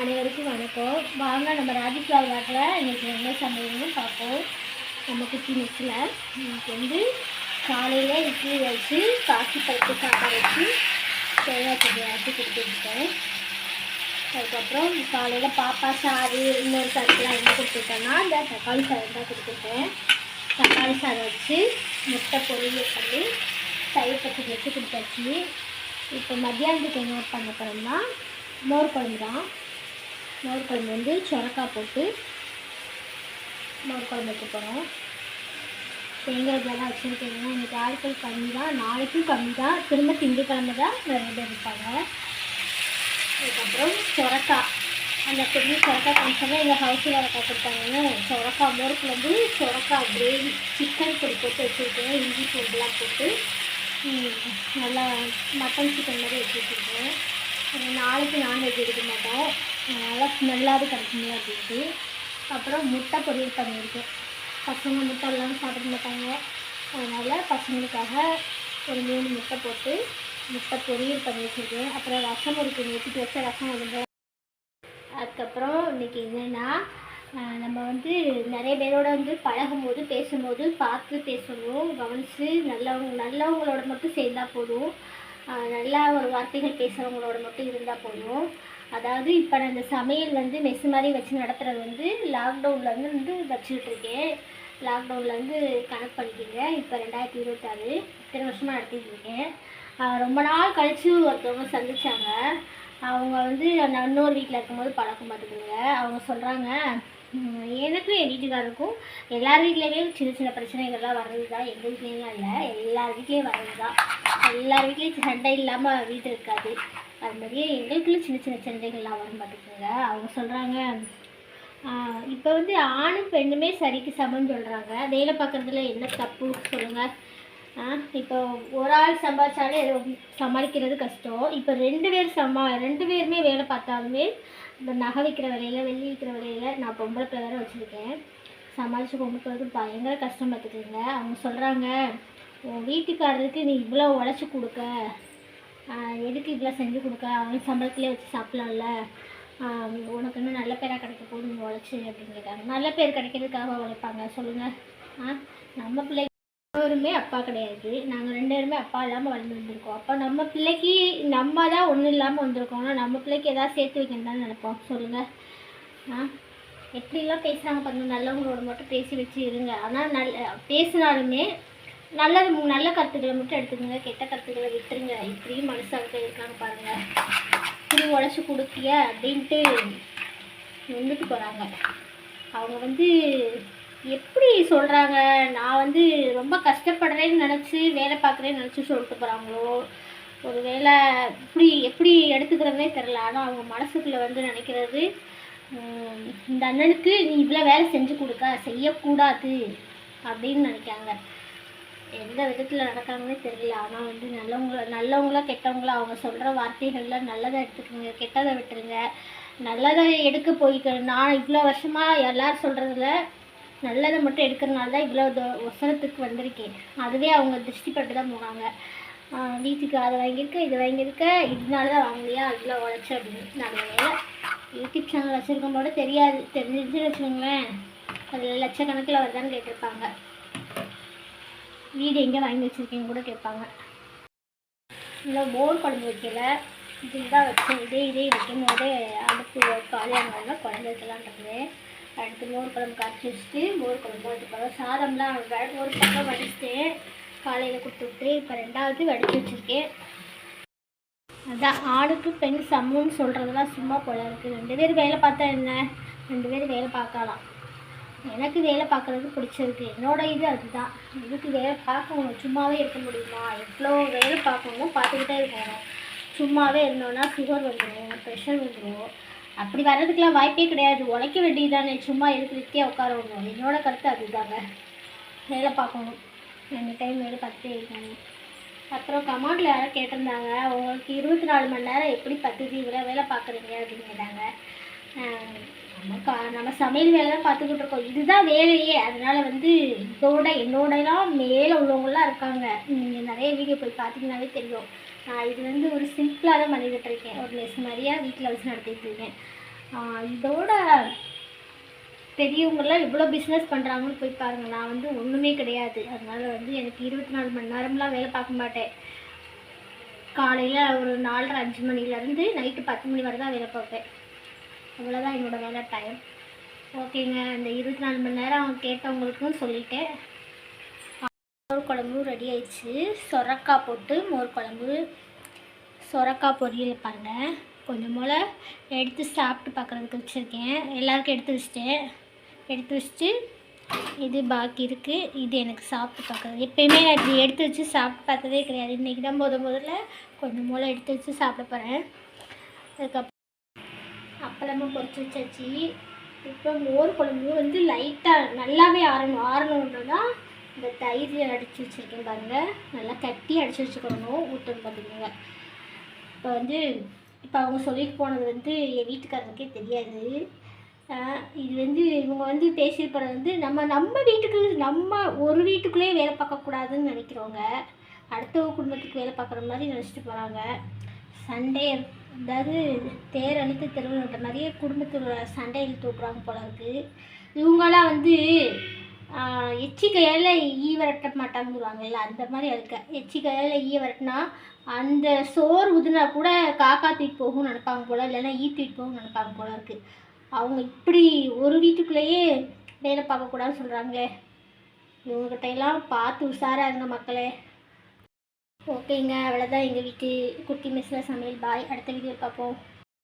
அனைவருக்கும் வணக்கம். வாங்க நம்ம ராஜேஸ்வரி வாட்டில் இன்றைக்கி என்ன சமையல்னு பார்ப்போம். நம்ம குச்சி மிக்ஸில் இன்னைக்கு வந்து காலையில் இட்லி வச்சு காசி பருப்பு சாப்பாடு வச்சு தேங்காய் சட்னி வச்சு கொடுத்துருக்கேன். அதுக்கப்புறம் காலையில் பாப்பா சாறு இன்னொரு சாருக்குலாம் என்ன கொடுத்துருக்கேன்னா இந்த தக்காளி சாதம் தான் கொடுத்துருக்கேன். தக்காளி சாதம் வச்சு முட்டை பொரியல் பண்ணி தயிர் பச்சை வச்சு கொடுத்தாச்சு. இப்போ மத்தியானத்துக்கு என்ன பண்ண போகிறோம்னா மோர் குழம்பு தான். மோர் குழம்பு வந்து சுரக்காய் போட்டு மோர் குழம்பு வைக்க போகிறோம் தேங்காய் இதெல்லாம் வச்சுருக்கீங்க. இன்றைக்கி ஆட்கள் கம்மி தான். நாளைக்கும் கம்மி தான். திரும்ப திங்கக்கிழமை தான் நிறைய பேர் இருப்பாங்க. அதுக்கப்புறம் சுரக்காய் அந்த பெரிய சுரக்காய் ஃபங்க்ஷனில் எங்கள் ஹவுஸ் வரக்காய் கொடுத்தாங்க சுரக்காய் மோர் குழம்பு சுரக்காய் கிரேவி சிக்கன் பொடி போட்டு வச்சுருக்கேன். இஞ்சி பூண்டுலாம் போட்டு. நல்லா மட்டன் சிக்கன் மாதிரி வச்சுருக்கேன். நாளைக்கு நான்வெஜ் எடுக்க மாட்டோம். நல்லா ஸ்மெல்லாவது கிடைக்குமே அப்படின்ட்டு. அப்புறம் முட்டை பொரியல் பண்ணியிருக்கேன் பசங்க முட்டை இல்லாமல் சாப்பிட மாட்டாங்க. அதனால் பசங்களுக்காக ஒரு மூணு முட்டை போட்டு முட்டை பொரியல் பண்ணி வச்சுருக்கேன். அப்புறம் ரசம் இருக்குது நேற்றுக்கு வச்ச ரசம் வந்து அதுக்கப்புறம் இன்றைக்கி என்னென்னா நம்ம வந்து நிறைய பேரோட வந்து பழகும்போது பேசும்போது பார்த்து பேசணும் கவனித்து நல்லவங்க நல்லவங்களோட மட்டும் சேர்ந்தால் போதும். நல்லா ஒரு வார்த்தைகள் பேசுகிறவங்களோட மட்டும் இருந்தால் போதும். அதாவது இப்போ நான் இந்த சமையல் வந்து மெஸ் மாதிரி வச்சு நடத்துகிறது வந்து லாக்டவுன்லேருந்து வந்து வச்சுக்கிட்டு இருக்கேன். லாக்டவுன்லேருந்து கனெக்ட் பண்ணிக்கிங்க. இப்போ ரெண்டாயிரத்தி இருபத்தாறு இத்தனை வருஷமாக நடத்திட்டு இருக்கேன். ரொம்ப நாள் கழித்து ஒருத்தவங்க சந்தித்தாங்க அவங்க வந்து நான் இன்னொரு வீட்டில் இருக்கும்போது பழக்கம் பார்த்துக்குங்க. அவங்க சொல்கிறாங்க எனக்கும் என் வீட்டுக்காரருக்கும் எல்லார் வீட்லேயுமே சின்ன சின்ன பிரச்சனைகள்லாம் வர்றது தான் எங்கள் வீட்லேயும் இல்லை எல்லார் வீட்லேயும் வர்றது தான் எல்லார் வீட்லேயும் சண்டை இல்லாமல் வீடு இருக்காது. அது மாதிரியே எங்களுக்குள்ளே சின்ன சின்ன சண்டைகள்லாம் வரும் பார்த்துக்கோங்க அவங்க சொல்கிறாங்க இப்போ வந்து ஆணும் பெண்ணுமே சரிக்கு சமம்னு சொல்கிறாங்க வேலை பார்க்குறதுல என்ன தப்பு சொல்லுங்கள் இப்போ ஒரு ஆள் சம்பாதிச்சாலே சமாளிக்கிறது கஷ்டம். இப்போ ரெண்டு பேர் சமா ரெண்டு பேருமே வேலை பார்த்தாலுமே இந்த நகை விற்கிற வேலையில் வெள்ளி விற்கிற விலையில் நான் பொம்பளை பிள்ளை வேறு வச்சுருக்கேன். சமாளித்து கொண்டு போகிறது பயங்கர கஷ்டம் பார்த்துக்கோங்க. அவங்க சொல்கிறாங்க உன் வீட்டுக்காரருக்கு நீ இவ்வளோ உழைச்சி கொடுக்க. எதுக்கு இவ்வளோ செஞ்சு கொடுக்க? அவன் சம்பளத்திலே வச்சு சாப்பிட்லாம்ல. உனக்கு இன்னும் நல்ல பேராக கிடைக்க போது நீ உழைச்சி அப்படின்னு கேட்டாங்க. நல்ல பேர் கிடைக்கிறதுக்காக உழைப்பாங்க. சொல்லுங்கள் ஆ நம்ம பிள்ளை ஒருமே அப்பா கிடையாது. நாங்கள் ரெண்டு பேருமே அப்பா இல்லாமல் வளர்ந்து வந்திருக்கோம். அப்போ நம்ம பிள்ளைக்கு நம்ம தான் ஒன்றும் இல்லாமல் வந்திருக்கோம்னா நம்ம பிள்ளைக்கு ஏதாவது சேர்த்து வைக்கணும் தான் நினைப்போம். சொல்லுங்கள் ஆ? எப்படிலாம் பேசுகிறாங்க பாருங்க. நல்லவங்களோட மட்டும் பேசி வச்சு இருங்க. ஆனால் நல்ல பேசினாலுமே நல்லது நல்ல கருத்துக்களை மட்டும் எடுத்துக்கோங்க. கெட்ட கருத்துக்களை விட்டுருங்க. இப்படியும் மனசாக இருக்காங்க பாருங்கள் இப்படி உழைச்சி கொடுத்திய அப்படின்ட்டு வந்துட்டு போகிறாங்க அவங்க வந்து எப்படி சொல்கிறாங்க நான் வந்து ரொம்ப கஷ்டப்படுறேன்னு நினச்சி வேலை பார்க்குறேன்னு நினச்சி சொல்லிட்டு போகிறாங்களோ ஒரு வேலை இப்படி எப்படி எடுத்துக்கிறதே தெரில ஆனால் அவங்க மனசுக்குள்ளே வந்து நினைக்கிறது இந்த அண்ணனுக்கு நீ இவ்வளோ வேலை செஞ்சு கொடுக்க செய்யக்கூடாது அப்படின்னு நினைக்காங்க எந்த விதத்தில் நடக்காங்கன்னே தெரியல. ஆனால் வந்து நல்லவங்கள நல்லவங்களா கெட்டவங்களா அவங்க சொல்கிற வார்த்தைகளில் நல்லதை எடுத்துக்கோங்க கெட்டதை விட்டுருங்க. நல்லதை எடுக்க போய்க்க நான் இவ்வளோ வருஷமாக எல்லோரும் சொல்கிறதுல நல்லதை மட்டும் எடுக்கிறனால தான் இவ்வளோ தூ- ஒசரத்துக்கு வந்திருக்கேன். அதுவே அவங்க திருஷ்டிப்பட்டு தான் போனாங்க. வீட்டுக்கு அதை வாங்கியிருக்க இதை வாங்கியிருக்க இதனால தான் வாங்கலையா இவ்வளோ உழைச்ச அப்படின்னு. நான் யூடியூப் சேனல் வச்சுருக்கும் போது தெரியாது தெரிஞ்சிருச்சுன்னு வச்சுக்கோங்களேன். அதில் லட்சக்கணக்கில் வருதான்னு கேட்டிருப்பாங்க. வீடு எங்கே வாங்கி வச்சுருக்கீங்க கூட கேட்பாங்க. இல்லை போர் குழம்பு வைக்கல. இதுதான் வச்சேன். இதே இதே வைக்கும் போதே அடுப்பு காலியானதுனால குழம்பு வைக்கலான்றது அடுத்து மோர் குழம்பு காய்ச்சி வச்சுட்டு மோர் குழம்பு வச்சுப்பாங்க சாதம்லாம் ஒரு பக்கம் வடிச்சிட்டேன் காலையில் கொடுத்துட்டு இப்போ ரெண்டாவது வடித்து வச்சுருக்கேன். அதான் ஆணுக்கு பெண் சமம்னு சொல்கிறதெல்லாம் சும்மா போல இருக்குது ரெண்டு பேர் வேலை பார்த்தா என்ன? ரெண்டு பேர் வேலை பார்க்கலாம். எனக்கு வேலை பார்க்குறது பிடிச்சிருக்கு. என்னோட இது அதுதான். இதுக்கு வேலை பார்க்கணும்? சும்மாவே இருக்க முடியுமா? எவ்வளோ வேலை பார்க்கணும் பார்த்துக்கிட்டே இருக்கணும். சும்மாவே இருந்தோன்னா சுகர் வந்துடும் ப்ரெஷர் வந்துடும் அப்படி வர்றதுக்கெலாம் வாய்ப்பே கிடையாது. உழைக்க வேண்டியதானே சும்மா இருக்கிறதுக்கே உட்கார விடணும் என்னோட கருத்து அதுதாங்க. வேலை பார்க்கணும். ரெண்டு டைம் வேலை பார்த்துட்டே இருக்காங்க அப்புறம் கமாண்டில் யாரும் கேட்டிருந்தாங்க. உங்களுக்கு இருபத்தி நாலு மணி நேரம் எப்படி பத்து இவ்வளோ வேலை பார்க்குறீங்க அப்படின்னு கேட்டாங்க. நமக்கு நம்ம கா நம்ம சமையல் வேலை தான் பார்த்துக்கிட்டு இருக்கோம். இதுதான் வேலையே. அதனால் வந்து இதோட என்னோடலாம் மேலே உள்ளவங்களாம் இருக்காங்க. நீங்கள் நிறைய வீடியோ போய் பார்த்தீங்கன்னாவே தெரியும். நான் இது வந்து ஒரு சிம்பிளாக தான் பண்ணிக்கிட்டு இருக்கேன் ஒரு லெஸ் மாதிரியாக வீட்டில் வச்சு நடத்திட்டு இருக்கேன். இதோட பெரியவங்களாம் எவ்வளோ பிஸ்னஸ் பண்ணுறாங்கன்னு போய் பாருங்கள் நான் வந்து ஒன்றுமே கிடையாது. அதனால் வந்து எனக்கு இருபத்தி நாலு மணி நேரம்லாம் வேலை பார்க்க மாட்டேன். காலையில் ஒரு நாலரை அஞ்சு மணிலேருந்து நைட்டு பத்து மணி வரை தான் வேலை பார்ப்பேன். அவ்வளோதான் என்னோட வேலை டைம் ஓகேங்க அந்த இருபத்தி நாலு மணி நேரம் கேட்டவங்களுக்கும் சொல்லிட்டேன். மோர் குழம்பு ரெடி ஆயிடுச்சு. சொரக்காய் போட்டு மோர் குழம்பு. சொரக்காய் பொரியல் பாருங்கள் கொஞ்சம் போல் எடுத்து சாப்பிட்டு பார்க்குறதுக்கு வச்சுருக்கேன். எல்லாருக்கும் எடுத்து வச்சிட்டேன். எடுத்து வச்சுட்டு இது பாக்கி இருக்குது இது எனக்கு சாப்பிட்டு பார்க்குறது. எப்பயுமே நான் இப்படி எடுத்து வச்சு சாப்பிட்டு பார்த்ததே கிடையாது. இன்றைக்கி தான் முத முதல்ல கொஞ்சம் போல் எடுத்து வச்சு சாப்பிட போகிறேன் அதுக்கப்புறம் அப்பளமும் பொறிச்சு வச்சாச்சு. இப்போ மோர் குழம்பு வந்து லைட்டாக நல்லாவே ஆறணும். ஆறணுன்றது தான் இந்த தயிர் அடித்து வச்சுருக்கேன் பாருங்கள் நல்லா கட்டி அடித்து வச்சுக்கணும். ஊற்றணும் பார்த்துக்கோங்க இப்போ வந்து இப்போ அவங்க சொல்லிட்டு போனது வந்து என் வீட்டுக்காரருக்கே தெரியாது. இது வந்து இவங்க வந்து பேசியிருப்பது வந்து நம்ம நம்ம வீட்டுக்கு நம்ம ஒரு வீட்டுக்குள்ளேயே வேலை பார்க்கக்கூடாதுன்னு நினைக்கிறவங்க அடுத்தவங்க குடும்பத்துக்கு வேலை பார்க்குற மாதிரி நினச்சிட்டு போகிறாங்க சண்டே அதாவது தேர் அழுத்து தெருவுன்ற மாதிரியே குடும்பத்தில் சண்டை இழுத்து விட்றாங்க போல இருக்குது இவங்களாம் வந்து எச்சி கையால் ஈ விரட்ட மாட்டாங்கன்னு சொல்லுவாங்கல்ல அந்த மாதிரி அதுக்கு. எச்சி கையால் ஈ விரட்டினா அந்த சோறு உதுனா கூட காக்கா தூக்கிட்டு போகும்னு நினைப்பாங்க போல் இல்லைன்னா ஈ தூக்கிட்டு போகும்னு நினைப்பாங்க போல இருக்குது அவங்க இப்படி ஒரு வீட்டுக்குள்ளேயே வேலை பார்க்கக்கூடாதுன்னு சொல்கிறாங்களே இவங்ககிட்ட எல்லாம் பார்த்து உஷாராக இருங்க மக்களே. ஓகேங்க அவ்வளோதான் எங்கள் வீட்டு குட்டி மிஸ்ஸில் சமையல். பாய். அடுத்த வீடியோ பார்ப்போம்.